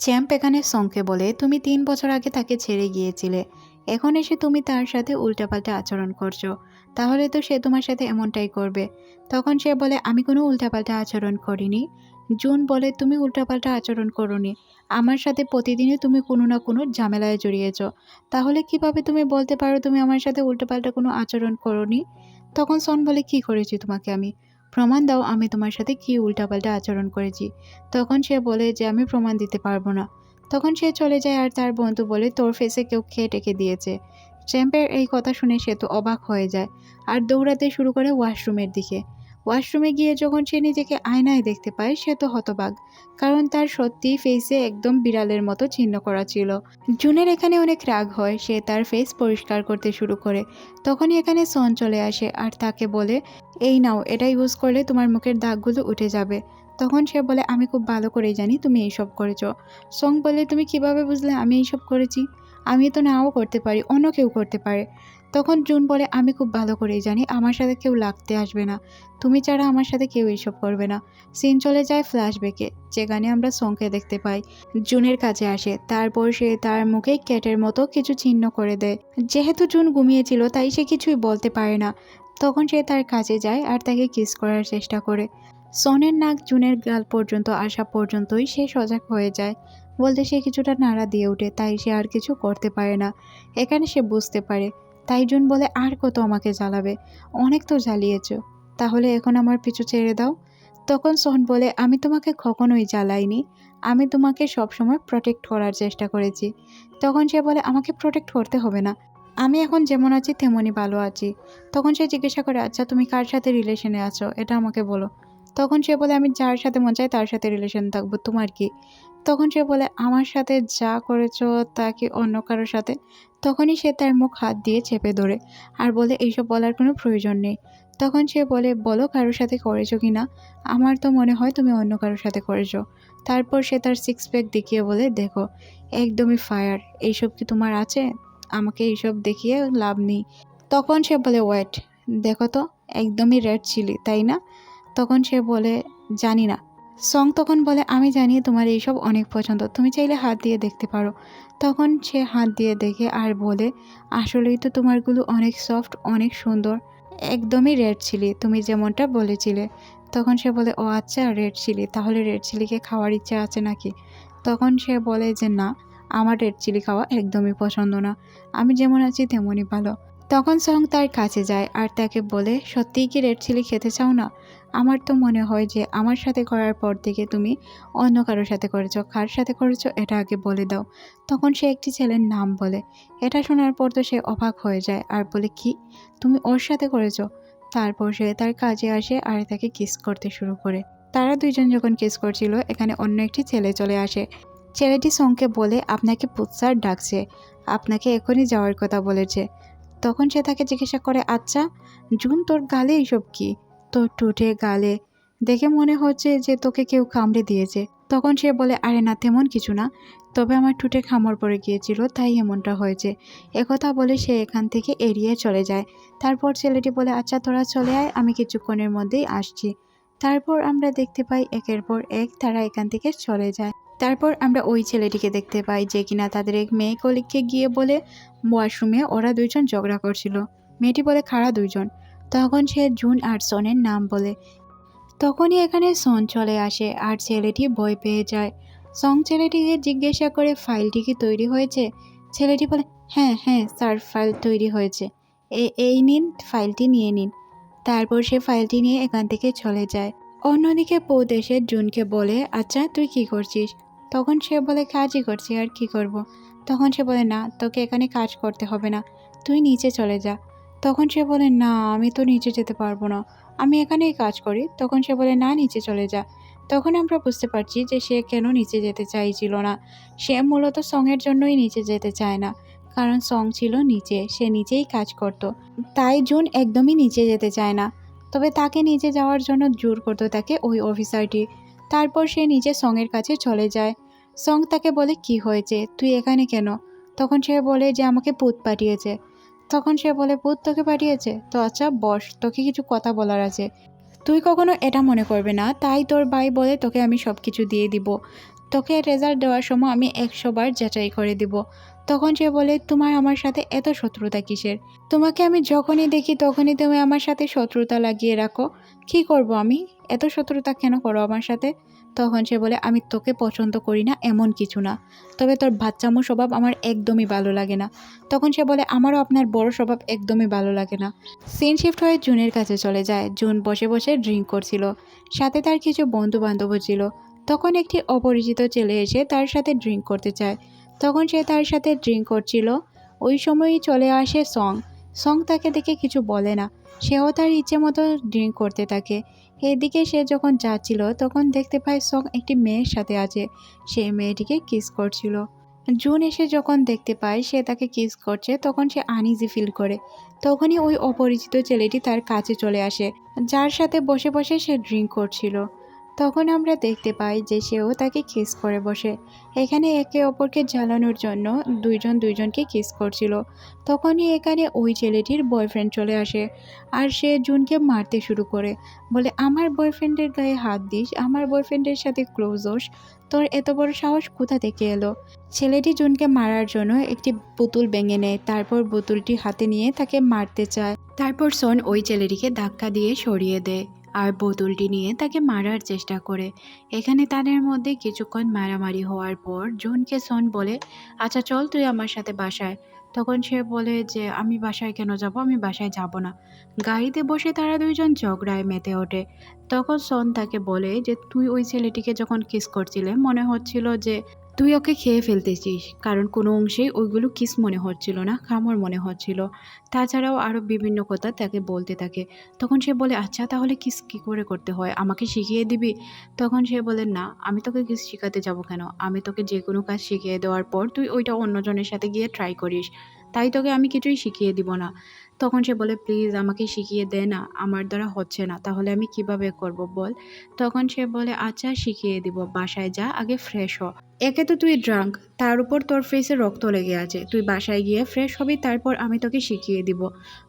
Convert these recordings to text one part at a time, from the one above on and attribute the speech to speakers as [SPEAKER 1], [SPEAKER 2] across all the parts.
[SPEAKER 1] Champ এখানে সঙ্কে বলে, তুমি তিন বছর আগে তাকে ছেড়ে গিয়েছিলে। এখন এসে তুমি তার সাথে উল্টাপাল্টা আচরণ করছ। তাহলে তো সে তোমার সাথে এমনটাই করবে। তখন সে বলে, আমি কোনো উল্টাপাল্টা আচরণ করিনি। জুন বলে, তুমি উল্টাপাল্টা আচরণ করনি। আমার সাথে প্রতিদিনই তুমি কোনো না কোনো ঝামেলায় জড়িয়েছ। তাহলে কীভাবে তুমি বলতে পারো তুমি আমার সাথে উল্টোপাল্টা কোনো আচরণ করনি? তখন সন বলে, কি করেছি তোমাকে আমি? প্রমাণ দাও, আমি তোমার সাথে কি উল্টাপাল্টা আচরণ করেছি। তখন সে বলে যে, আমি প্রমাণ দিতে পারব না। তখন সে চলে যায় আর তার বন্ধু বলে, তোর ফেসে কেউ খেয়ে টেকে দিয়েছে। চ্যাম্পের এই কথা শুনে সে তো অবাক হয়ে যায় আর দৌড়াতে শুরু করে ওয়াশরুমের দিকে। ওয়াশরুমে গিয়ে যখন সে নিজেকে আয়নায় দেখতে পায়, সে তো হতবাক। কারণ তার সত্যি ফেসে একদম বিড়ালের মতো চিহ্ন করা ছিল। জুনের এখানে অনেক রাগ হয়, সে তার ফেস পরিষ্কার করতে শুরু করে। তখনই এখানে সন চলে আসে আর তাকে বলে, এই নাও এটা ইউজ করলে তোমার মুখের দাগগুলো উঠে যাবে। তখন সে বলে, আমি খুব ভালো করেই জানি তুমি এইসব করেছ। সং বলে, তুমি কীভাবে বুঝলে আমি এইসব করেছি? আমি তো নাও করতে পারি, অন্য কেউ করতে পারে। তখন জুন বলে, আমি খুব ভালো করেই জানি, আমার সাথে কেউ লাগতে আসবে না। তুমি ছাড়া আমার সাথে কেউ এইসব করবে না। সিন চলে যায় ফ্ল্যাশব্যাকে, যেখানে আমরা সংকে দেখতে পাই। জুনের কাছে আসে, তারপর সে তার মুখে ক্যাটের মতো কিছু চিহ্ন করে দেয়। যেহেতু জুন ঘুমিয়েছিল, তাই সে কিছুই বলতে পারে না। তখন সে তার কাছে যায় আর তাকে কিস করার চেষ্টা করে। সনের নাক জুনের গাল পর্যন্ত আসা পর্যন্তই সে সজাগ হয়ে যায়। বলতে সে কিছুটা নাড়া দিয়ে ওঠে, তাই সে আর কিছু করতে পারে না। এখানে সে বুঝতে পারে তাই জুন বলে, আর কত আমাকে জ্বালাবে? অনেক তো জ্বালিয়েছ। তাহলে এখন আমার পিছু ছেড়ে দাও। তখন সোহন বলে, আমি তোমাকে কখনোই জ্বালাইনি। আমি তোমাকে সবসময় প্রোটেক্ট করার চেষ্টা করেছি। তখন সে বলে, আমাকে প্রোটেক্ট করতে হবে না। আমি এখন যেমন আছি, তেমনই ভালো আছি। তখন সে জিজ্ঞাসা করে আচ্ছা তুমি কার সাথে রিলেশনে আছো? এটা আমাকে বলো। তখন সে বলে, আমি যার সাথে মন চাই তার সাথে রিলেশন থাকব। তোমার কি? তখন সে বলে, আমার সাথে যা করেছ তা কি অন্য কারোর সাথে? তখনই সে তার মুখ হাত দিয়ে চেপে ধরে আর বলে, এইসব বলার কোনো প্রয়োজন নেই। তখন সে বলে, বলো কারোর সাথে করেছ কি না? আমার তো মনে হয় তুমি অন্য কারোর সাথে করেছ। তারপর সে তার সিক্স প্যাক দেখিয়ে বলে, দেখো, একদমই ফায়ার এইসব কি তোমার আছে? আমাকে এইসব দেখিয়ে লাভ নেই। তখন সে বলে ওয়েট দেখো তো, একদমই রেড চিলি তাই না? তখন সে বলে, জানি না। সং তখন বলে, আমি জানি তোমার এইসব অনেক পছন্দ, তুমি চাইলে হাত দিয়ে দেখতে পারো। তখন সে হাত দিয়ে দেখে আর বলে, আসলেই তো তোমারগুলো অনেক সফট, অনেক সুন্দর, একদমই রেড চিলি, তুমি যেমনটা বলেছিলে। তখন সে বলে, ও আচ্ছা রেড চিলি, তাহলে রেড চিলিকে খাওয়ার ইচ্ছা আছে নাকি? তখন সে বলে যে, না, আমার রেড চিলি খাওয়া একদমই পছন্দ না, আমি যেমন আছি তেমনই ভালো। তখন সং তার কাছে যায় আর তাকে বলে, সত্যিই কি রেড চিলি খেতে চাও না? আমার তো মনে হয় যে আমার সাথে করার পর থেকে তুমি অন্য কারোর সাথে করেছ। কার সাথে করেছ এটা আগে বলে দাও। তখন সে একটি ছেলের নাম বলে। এটা শোনার পর তো সে অবাক হয়ে যায় আর বলে, কি? তুমি ওর সাথে করেছ? তারপর সে তার কাজে আসে আর তাকে কিস করতে শুরু করে। তারা দুইজন যখন কিস করছিল, এখানে অন্য একটি ছেলে চলে আসে। ছেলেটি সঙ্গে বলে, আপনাকে পুৎসার ডাকছে। আপনাকে এখনই যাওয়ার কথা বলেছে। তখন সে তাকে জিজ্ঞাসা করে আচ্ছা জুন, তোর গালে এইসব কি? তোর টুটে গালে। দেখে মনে হচ্ছে যে তোকে কেউ কামড়ে দিয়েছে। তখন সে বলে, আরে না, তেমন কিছু না। তবে আমার ঠুটে খামড় পড়ে গিয়েছিল, তাই এমনটা হয়েছে। একথা বলে সে এখান থেকে এড়িয়ে চলে যায়। তারপর ছেলেটি বলে আচ্ছা তোরা চলে আয়, আমি কিছুক্ষণের মধ্যেই আসছি। তারপর আমরা দেখতে পাই, একের পর এক তারা এখান থেকে চলে যায়। তারপর আমরা ওই ছেলেটিকে দেখতে পাই যে কিনা তাদের এক মেয়ে কলিগকে গিয়ে বলে, ওয়াশরুমে ওরা দুইজন ঝগড়া করছিল। মেয়েটি বলে, খাড়া দুইজন। তখন সে জুন আর সনের নাম বলে। তখনই এখানে সন চলে আসে আর ছেলেটি ভয় পেয়ে যায়। সং ছেলেটিকে জিজ্ঞাসা করে, ফাইলটি কি তৈরি হয়েছে? ছেলেটি বলে হ্যাঁ হ্যাঁ স্যার, ফাইল তৈরি হয়েছে। এই নিন, ফাইলটি নিয়ে নিন। তারপর সে ফাইলটি নিয়ে এখান থেকে চলে যায়। অন্যদিকে এসে জুনকে বলে আচ্ছা তুই কি করছিস? তখন সে বলে, কাজই করছি, আর কি করব। তখন সে বলে, না, তোকে এখানে কাজ করতে হবে না, তুই নিচে চলে যা। তখন সে বলে, না, আমি তো নিচে যেতে পারব না, আমি এখানেই কাজ করি। তখন সে বলে, না, নিচে চলে যা। তখন আমরা বুঝতে পারছি যে সে কেন নিচে যেতে চাইছিল না। সে মূলত সঙের জন্যই নিচে যেতে চায় না, কারণ সং ছিল নিচে, সে নিচেই কাজ করত। তাই জুন একদমই নিচে যেতে চায় না। তবে তাকে নিচে যাওয়ার জন্য জোর করতো তাকে ওই অফিসারটি। তারপর সে নিজে সঙের কাছে চলে যায়। সং তাকে বলে, কি হয়েছে? তুই এখানে কেন? তখন সে বলে যে, আমাকে পুত পাঠিয়েছে। তখন সে বলে, পুত তোকে পাঠিয়েছে? তো আচ্ছা বস, তোকে কিছু কথা বলার আছে। তুই কখনো এটা মনে করবে না। তাই তোর ভাই বলে তোকে আমি সব কিছু দিয়ে দিব। তোকে রেজাল্ট দেওয়ার সময় আমি একশো বার যাচাই করে দিব। তখন সে বলে, তোমার আমার সাথে এত শত্রুতা কিসের? তোমাকে আমি যখনই দেখি তখনই তুমি আমার সাথে শত্রুতা লাগিয়ে রাখো। কি করব আমি? এত শত্রুতা কেন করো আমার সাথে? তখন সে বলে, আমি তোকে পছন্দ করি না এমন কিছু না। তবে তোর বাচ্চামো স্বভাব আমার একদমই ভালো লাগে না। তখন সে বলে, আমারও আপনার বড় স্বভাব একদমই ভালো লাগে না। সিন শিফট হয়ে জুনের কাছে চলে যায়। জুন বসে বসে ড্রিঙ্ক করছিল। সাথে তার কিছু বন্ধু বান্ধবও ছিল। তখন একটি অপরিচিত ছেলে এসে তার সাথে ড্রিঙ্ক করতে চায়। তখন সে তার সাথে ড্রিঙ্ক করছিল। ওই সময়ই চলে আসে সং। সং তাকে দেখে কিছু বলে না। সেও তার ইচ্ছে মতো ড্রিঙ্ক করতে থাকে। এদিকে সে যখন যাচ্ছিল, তখন দেখতে পায় সং একটি মেয়ের সাথে আছে। সেই মেয়েটিকে কিস করছিল। জুন এসে যখন দেখতে পায় সে তাকে কিস করছে, তখন সে আনইজি ফিল করে। তখনই ওই অপরিচিত ছেলেটি তার কাছে চলে আসে। যার সাথে বসে বসে সে ড্রিঙ্ক করছিল। তখন আমরা দেখতে পাই যে সেও তাকে কিস করে বসে। এখানে একে অপরকে জ্বালানোর জন্য দুইজন দুইজনকে কিস করছিল। তখনই এখানে ওই ছেলেটির বয়ফ্রেন্ড চলে আসে আর সে জুনকে মারতে শুরু করে। বলে, আমার বয়ফ্রেন্ডের গায়ে হাত দিস, আমার বয়ফ্রেন্ডের সাথে ক্লোজ হোস। তোর এত বড় সাহস কোথা থেকে এলো? ছেলেটি জুনকে মারার জন্য একটি পুতুল ভেঙে নেয়। তারপর বোতলটি হাতে নিয়ে তাকে মারতে চায়। তারপর সন ওই ছেলেটিকে ধাক্কা দিয়ে সরিয়ে দেয়। আর বোতলটি নিয়ে তাকে মারার চেষ্টা করে। এখানে তাদের মধ্যে কিছুক্ষণ মারামারি হওয়ার পর জুনকে সন বলে আচ্ছা চল তুই আমার সাথে বাসায়। তখন সে বলে যে, আমি বাসায় কেন যাব? আমি বাসায় যাব না। গাড়িতে বসে তারা দুইজন ঝগড়ায় মেতে ওঠে। তখন সন তাকে বলে যে, তুই ওই ছেলেটিকে যখন কিস করছিলে, মনে হচ্ছিল যে তুই ওকে খেয়ে ফেলতেছিস, কারণ কোনো অংশেই ওইগুলো কিস মনে হচ্ছিল না খামর মনে হচ্ছিল। তাছাড়াও আরও বিভিন্ন কথা তাকে বলতে থাকে। তখন সে বলে আচ্ছা তাহলে কিস কী করে করতে হয়? আমাকে শিখিয়ে দিবি? তখন সে বলে, না, আমি তোকে কিস শেখাতে যাব কেন? আমি তোকে যে কোনো কাজ শিখিয়ে দেওয়ার পর তুই ওইটা অন্যজনের সাথে গিয়ে ট্রাই করিস। তাই তোকে আমি কিছুই শিখিয়ে দিব না। তখন সে বলে, প্লিজ আমাকে শিখিয়ে দে না, আমার দ্বারা হচ্ছে না, তাহলে আমি কীভাবে করব বল? তখন সে বলে আচ্ছা শিখিয়ে দিব, বাসায় যা, আগে ফ্রেশ হ। একে তো তুই ড্রাঙ্ক তার উপর তোর ফেসে রক্ত লেগে আছে, তুই বাসায় গিয়ে ফ্রেশ হবি, তারপর আমি তোকে শিখিয়ে দিব।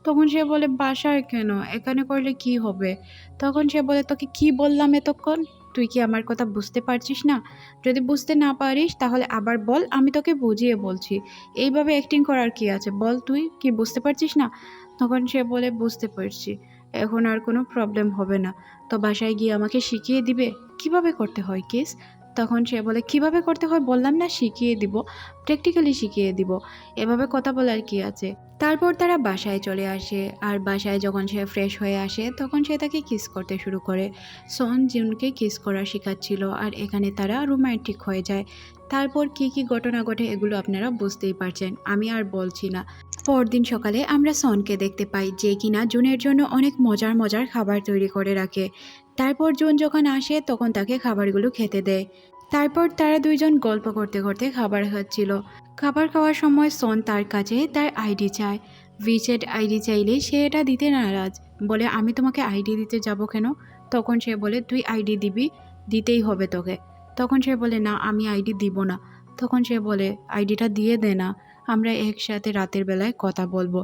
[SPEAKER 1] তখন সে বলে, বাসায় কেন? এখানে করলে কি হবে? তখন সে বলে, তোকে কি বললাম এতক্ষণ? তুই কি আমার কথা বুঝতে পারছিস না? যদি বুঝতে না পারিস, তাহলে আবার বল, আমি তোকে বুঝিয়ে বলছি। এইভাবে অ্যাক্টিং করার কি আছে? বল তুই, কি বুঝতে পারছিস না? তখন সে বলে, বুঝতে পারছি। এখন আর কোনো প্রবলেম হবে না। তো বাসায় গিয়ে আমাকে শিখিয়ে দিবে? কীভাবে করতে হয়, কেস? তখন সে বলে, কীভাবে করতে হয় বললাম না, শিখিয়ে দিব প্র্যাকটিক্যালি শিখিয়ে দিব। এভাবে কথা বলার কি আছে। তারপর তারা বাসায় চলে আসে। আর বাসায় যখন সে ফ্রেশ হয়ে আসে, তখন সে তাকে কিস করতে শুরু করে। সন জিউনকে কিস করা শেখাচ্ছিল আর এখানে তারা রোমান্টিক হয়ে যায়। তারপর কি কি ঘটনা ঘটে এগুলো আপনারা বুঝতেই পারছেন। আমি আর বলছি না। পরদিন সকালে আমরা সনকে দেখতে পাই যে কিনা জুনের জন্য অনেক মজার মজার খাবার তৈরি করে রাখে। তারপর জুন যখন আসে, তখন তাকে খাবারগুলো খেতে দেয়। তারপর তারা দুইজন গল্প করতে করতে খাবার খাচ্ছিল। খাবার খাওয়ার সময় সন তার কাছে তার আইডি চায়। ভিচেট আইডি চাইলে সে এটা দিতে নারাজ। বলে, আমি তোমাকে আইডি দিতে যাব কেন? তখন সে বলে, তুই আইডি দিবি, দিতেই হবে তোকে। তখন সে বলে, না, আমি আইডি দিব না। তখন সে বলে, আইডিটা দিয়ে দে না। আমরা একসাথে রাতের বেলায় কথা বলব।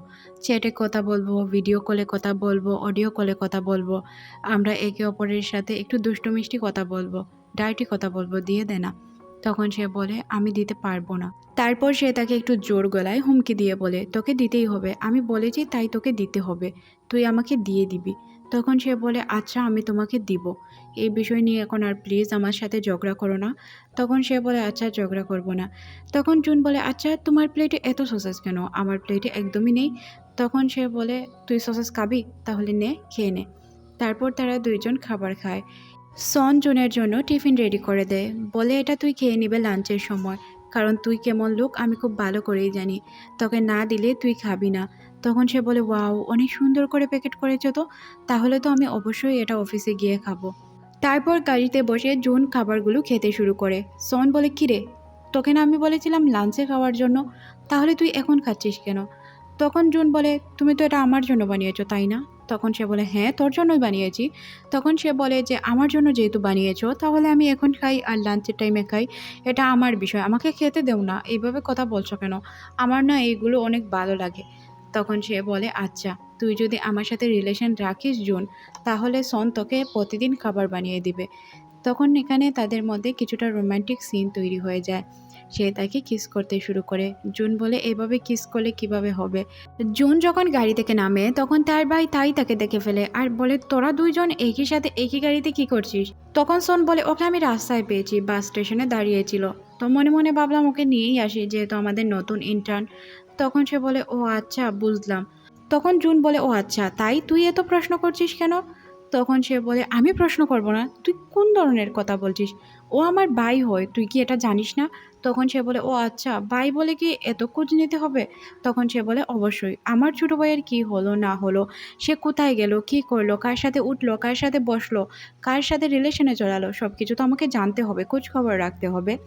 [SPEAKER 1] চ্যাটে কথা বলব, ভিডিও কলে কথা বলব, অডিও কলে কথা বলব। আমরা একে অপরের সাথে একটু দুষ্টু মিষ্টি কথা বলব ডায়েটি কথা বলব, দিয়ে দে না। তখন সে বলে, আমি দিতে পারব না। তারপর সে তাকে একটু জোর গলায় হুমকি দিয়ে বলে, তোকে দিতেই হবে। আমি বলেছি তাই তোকে দিতে হবে। তুই আমাকে দিয়ে দিবি। তখন সে বলে আচ্ছা আমি তোমাকে দিব। এই বিষয় নিয়ে এখন আর প্লিজ আমার সাথে ঝগড়া করো না। তখন সে বলে আচ্ছা ঝগড়া করব না। তখন জুন বলে আচ্ছা তোমার প্লেটে এত সসেস কেন? আমার প্লেটে একদমই নেই। তখন সে বলে, তুই সসেস খাবি? তাহলে নে, খেয়ে নে। তারপর তারা দুইজন খাবার খায়। সন জুনের জন্য টিফিন রেডি করে দেয়। বলে, এটা তুই খেয়ে নিবে লাঞ্চের সময়। কারণ তুই কেমন লোক, আমি খুব ভালো করেই জানি। তোকে না দিলে তুই খাবি না। তখন সে বলে, ওয়াও, অনেক সুন্দর করে প্যাকেট করেছ তো। তাহলে তো আমি অবশ্যই এটা অফিসে গিয়ে খাব। তারপর গাড়িতে বসে জুন খাবারগুলো খেতে শুরু করে। সন বলে কিরে তোকে না আমি বলেছিলাম লাঞ্চে খাওয়ার জন্য? তাহলে তুই এখন খাচ্ছিস কেন? তখন জুন বলে, তুমি তো এটা আমার জন্য বানিয়েছো, তাই না? তখন সে বলে হ্যাঁ তোর জন্যই বানিয়েছি। তখন সে বলে যে, আমার জন্য যেহেতু বানিয়েছো, তাহলে আমি এখন খাই আর লাঞ্চের টাইমে খাই। এটা আমার বিষয়, আমাকে খেতে দেও না। এইভাবে কথা বলছো কেন? আমার না এইগুলো অনেক ভালো লাগে। তখন সে বলে আচ্ছা তুই যদি আমার সাথে রিলেশন রাখিস, জুন, তাহলে সন তোকে প্রতিদিন খাবার বানিয়ে দিবে। তখন এখানে তাদের মধ্যে কিছুটা রোমান্টিক সিন তৈরি হয়ে যায়। সে তাকে কিস করতে শুরু করে। জুন বলে, এভাবে কিস করলে কীভাবে হবে? জুন যখন গাড়ি থেকে নামে, তখন তার ভাই তাই তাকে দেখে ফেলে আর বলে, তোরা দুইজন একই সাথে একই গাড়িতে কি করছিস? তখন সোন বলে, ওকে আমি রাস্তায় পেয়েছি, বাস স্টেশনে দাঁড়িয়েছিল। তো মনে মনে ভাবলাম ওকে নিয়েই আসি, যেহেতু আমাদের নতুন ইন্টার্ন তখন সে বলে, ও আচ্ছা বুঝলাম। তখন জুন বলে, ও আচ্ছা তাই তুই এত প্রশ্ন করছিস কেন? তখন সে বলে, আমি প্রশ্ন করব না, তুই কোন ধরনের কথা বলছিস? ও আমার ভাই হয়, তুই কি এটা জানিস না? তখন সে বলে, ও আচ্ছা ভাই বলে কি এত খোঁজ নিতে হবে? তখন সে বলে, অবশ্যই, আমার ছোটো ভাইয়ের কি হলো, না হলো? সে কোথায় গেল, কি করল, কার সাথে উঠল, কার সাথে বসল, কার সাথে রিলেশনে চলালো সব কিছু তো আমাকে জানতে হবে, খোঁজ খবর রাখতে হবে।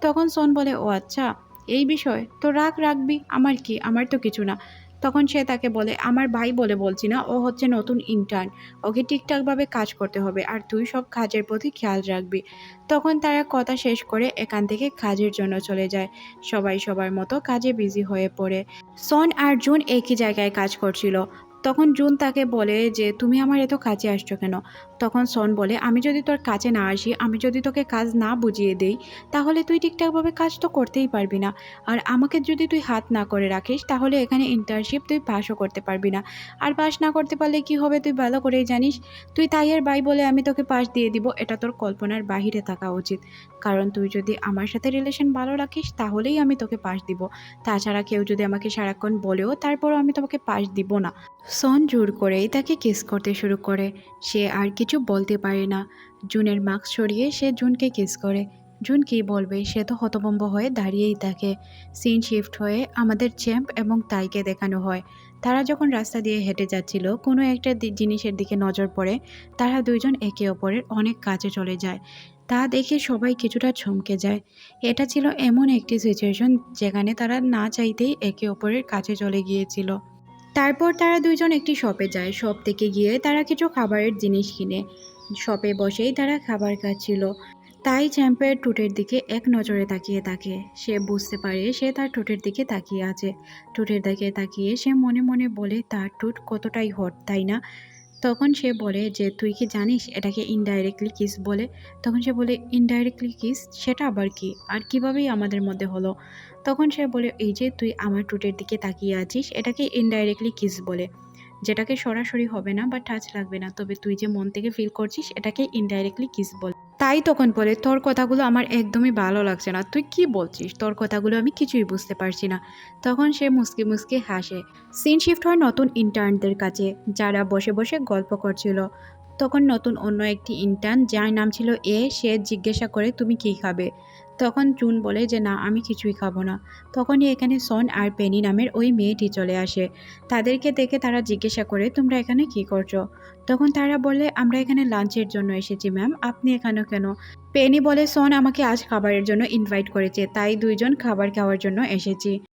[SPEAKER 1] তখন সোন বলে, ও আচ্ছা এই বিষয়, তো রাগ রাখবি? আমার কি? আমার তো কিছু না। তখন সে তাকে বলে, আমার ভাই বলে বলছি না, ও হচ্ছে নতুন ইন্টার্ন ওকে ঠিকঠাকভাবে কাজ করতে হবে, আর তুই সব কাজের প্রতি খেয়াল রাখবি। তখন তারা কথা শেষ করে এখান থেকে কাজের জন্য চলে যায়। সবাই সবার মতো কাজে বিজি হয়ে পড়ে। সন আর জুন একই জায়গায় কাজ করছিল। তখন জুন তাকে বলে যে, তুমি আমার এত কাছে আসছো কেন? তখন সন বলে, আমি যদি তোর কাছে না আসি, আমি যদি তোকে কাজ না বুঝিয়ে দেই, তাহলে তুই ঠিকঠাকভাবে কাজ তো করতেই পারবি না। আর আমাকে যদি তুই হাত না করে রাখিস, তাহলে এখানে ইন্টার্নশিপ তুই পাসও করতে পারবি না। আর পাস না করতে পারলে কি হবে তুই ভালো করেই জানিস? তুই তাইয়ের বাই বলে আমি তোকে পাশ দিয়ে দিব, এটা তোর কল্পনার বাহিরে থাকা উচিত। কারণ তুই যদি আমার সাথে রিলেশন ভালো রাখিস, তাহলেই আমি তোকে পাশ দিব। তাছাড়া কেউ যদি আমাকে সারাক্ষণ বলেও তারপরও আমি তোমাকে পাশ দিব না। সন জোর করেই তাকে কিস করতে শুরু করে। সে আর কিছু বলতে পারে না। জুনের মাস্ক সরিয়ে সে জুনকে কিস করে। জুন কী বলবে সে তো হতভম্ব হয়ে দাঁড়িয়েই থাকে। সিন শিফট হয়ে আমাদের চ্যাম্প এবং তাইকে দেখানো হয়। তারা যখন রাস্তা দিয়ে হেঁটে যাচ্ছিল, কোনো একটা জিনিসের দিকে নজর পড়ে, তারা দুইজন একে অপরের অনেক কাছে চলে যায়। তা দেখে সবাই কিছুটা চমকে যায়। এটা ছিল এমন একটি সিচুয়েশন যেখানে তারা না চাইতেই একে অপরের কাছে চলে গিয়েছিল। তারপর তারা দুইজন একটি শপে যায়। শপ থেকে গিয়ে তারা কিছু খাবারের জিনিস কিনে। শপে বসেই তারা খাবার খাচ্ছিল। তাই চ্যাম্পের টুটের দিকে এক নজরে তাকিয়ে থাকে। সে বুঝতে পারে সে তার টুটের দিকে তাকিয়ে আছে। টুটের দিকে তাকিয়ে সে মনে মনে বলে, তার টুট কতটাই হট, তাই না? তখন সে বলে যে, তুই কি জানিস এটাকে ইনডাইরেক্টলি কিস বলে? তখন সে বলে ইনডাইরেক্টলি কিস সেটা আবার কি? আর কিভাবেই আমাদের মধ্যে হলো? তখন সে বলে, এই যে তুই আমার টুটের দিকে তাকিয়ে আছিস, এটাকে ইনডাইরেক্টলি কিস বলে। যেটাকে সরাসরি হবে না বা টাচ লাগবে না, তবে তুই যে মন থেকে ফিল করছিস, এটাকে ইনডাইরেক্টলি কিস বল। তাই তখন বলে, তোর কথাগুলো আমার একদমই ভালো লাগছে না। তুই কি বলছিস? তোর কথাগুলো আমি কিছুই বুঝতে পারছি না। তখন সে মুসকি মুসকি হাসে। সিন শিফট হয় নতুন ইন্টার্নদের কাছে, যারা বসে বসে গল্প করছিল। তখন নতুন অন্য একটি ইন্টার্ন যার নাম ছিল এ, সে জিজ্ঞাসা করে, তুমি কি খাবে? তখন চুন বলে যে, না, আমি কিছুই খাব না। তখনই এখানে সন আর পেনি নামের ওই মেয়েটি চলে আসে। তাদেরকে দেখে তারা জিজ্ঞাসা করে, তোমরা এখানে কি করছ? তখন তারা বলে, আমরা এখানে লাঞ্চের জন্য এসেছি, ম্যাম। আপনি এখানে কেন? পেনি বলে, সন আমাকে আজ খাবারের জন্য ইনভাইট করেছে, তাই দুইজন খাবার খাওয়ার জন্য এসেছি।